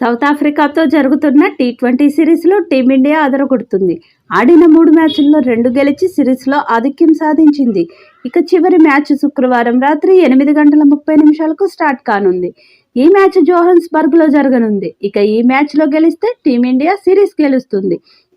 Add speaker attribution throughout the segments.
Speaker 1: South ఆఫ్రికాతో జరుగుతున్న T twenty సిరీస్లో టీమిండియా అదరగొడుతుంది. ఆడిన మూడు మ్యాచ్ల్లో రెండు గెలిచి సిరీస్లో ఆధిక్యం సాధించింది. ఇక చివరి మ్యాచ్ శుక్రవారం రాత్రి ఎనిమిది గంటల ముప్పై నిమిషాలకు స్టార్ట్ కానుంది. ఈ మ్యాచ్ జోహన్స్బర్గ్లో జరగనుంది. ఇక ఈ మ్యాచ్లో గెలిస్తే టీమిండియా సిరీస్ గెలుస్తుంది.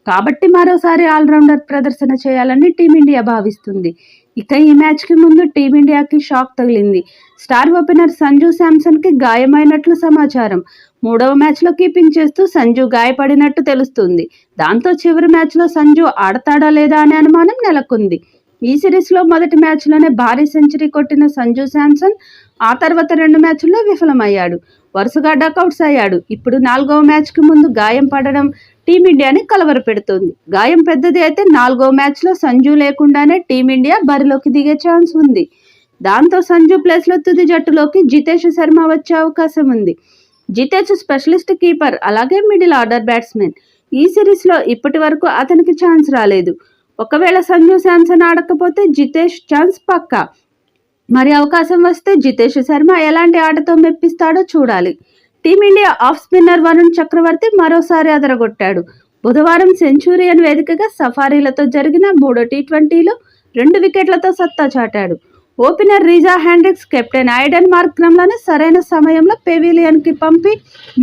Speaker 1: కాబట్టి మరోసారి ఆల్రౌండర్ ప్రదర్శన చేయాలని టీమిండియా భావిస్తుంది. ఇక ఈ మ్యాచ్కి ముందు టీమిండియాకి షాక్ తగిలింది. స్టార్ ఓపెనర్ సంజు శాంసన్కి గాయమైనట్లు సమాచారం. మూడవ మ్యాచ్లో కీపింగ్ చేస్తూ సంజు గాయపడినట్టు తెలుస్తుంది. దాంతో చివరి మ్యాచ్లో సంజు ఆడతాడా లేదా అనే అనుమానం నెలకొంది. ఈ సిరీస్లో మొదటి మ్యాచ్లోనే భారీ సెంచరీ కొట్టిన సంజు శాంసన్ ఆ తర్వాత రెండు మ్యాచ్ల్లో విఫలమయ్యాడు. వరుసగా డకౌట్స్ అయ్యాడు. ఇప్పుడు నాలుగవ మ్యాచ్కి ముందు గాయం పడడం టీమిండియాని కలవరపెడుతోంది. గాయం పెద్దది అయితే నాలుగో మ్యాచ్లో సంజు లేకుండానే టీమిండియా బరిలోకి దిగే ఛాన్స్ ఉంది. దాంతో సంజు ప్లేస్లో తుది జట్టులోకి జితేష్ శర్మ వచ్చే అవకాశం ఉంది. జితేష్ స్పెషలిస్ట్ కీపర్ అలాగే మిడిల్ ఆర్డర్ బ్యాట్స్మెన్. ఈ సిరీస్లో ఇప్పటి వరకు అతనికి ఛాన్స్ రాలేదు. ఒకవేళ సంజు శాంసన్ ఆడకపోతే జితేష్ ఛాన్స్ పక్కా. మరి అవకాశం వస్తే జితేష్ శర్మ ఎలాంటి ఆటతో మెప్పిస్తాడో చూడాలి. Team India off spinner Varun Chakravarthy మరోసారి అదరగొట్టాడు. బుధవారం సెంచూరియన్ వేదికగా సఫారీలతో జరిగిన మూడో టీ ట్వంటీలో రెండు వికెట్లతో సత్తా చాటాడు. Opener Reeza Hendricks captain Aiden మార్క్రమ్లను సరైన సమయంలో పెవిలియన్కి పంపి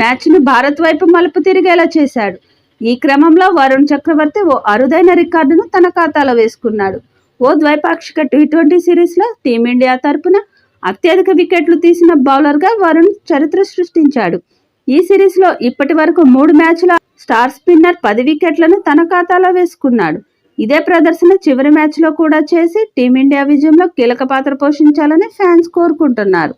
Speaker 1: మ్యాచ్ను భారత్ వైపు మలుపు తిరిగేలా చేశాడు. ఈ క్రమంలో వరుణ్ చక్రవర్తి ఓ అరుదైన రికార్డును తన ఖాతాలో వేసుకున్నాడు. ఓ ద్వైపాక్షిక టీ ట్వంటీ సిరీస్లో టీమిండియా తరపున అత్యధిక వికెట్లు తీసిన బౌలర్గా వరుణ్ చరిత్ర సృష్టించాడు. ఈ సిరీస్లో ఇప్పటి వరకు మూడు మ్యాచ్ల స్టార్ స్పిన్నర్ పది వికెట్లను తన ఖాతాలో వేసుకున్నాడు. ఇదే ప్రదర్శన చివరి మ్యాచ్లో కూడా చేసి టీమిండియా విజయంలో కీలక పాత్ర పోషించాలని ఫ్యాన్స్ కోరుకుంటున్నారు.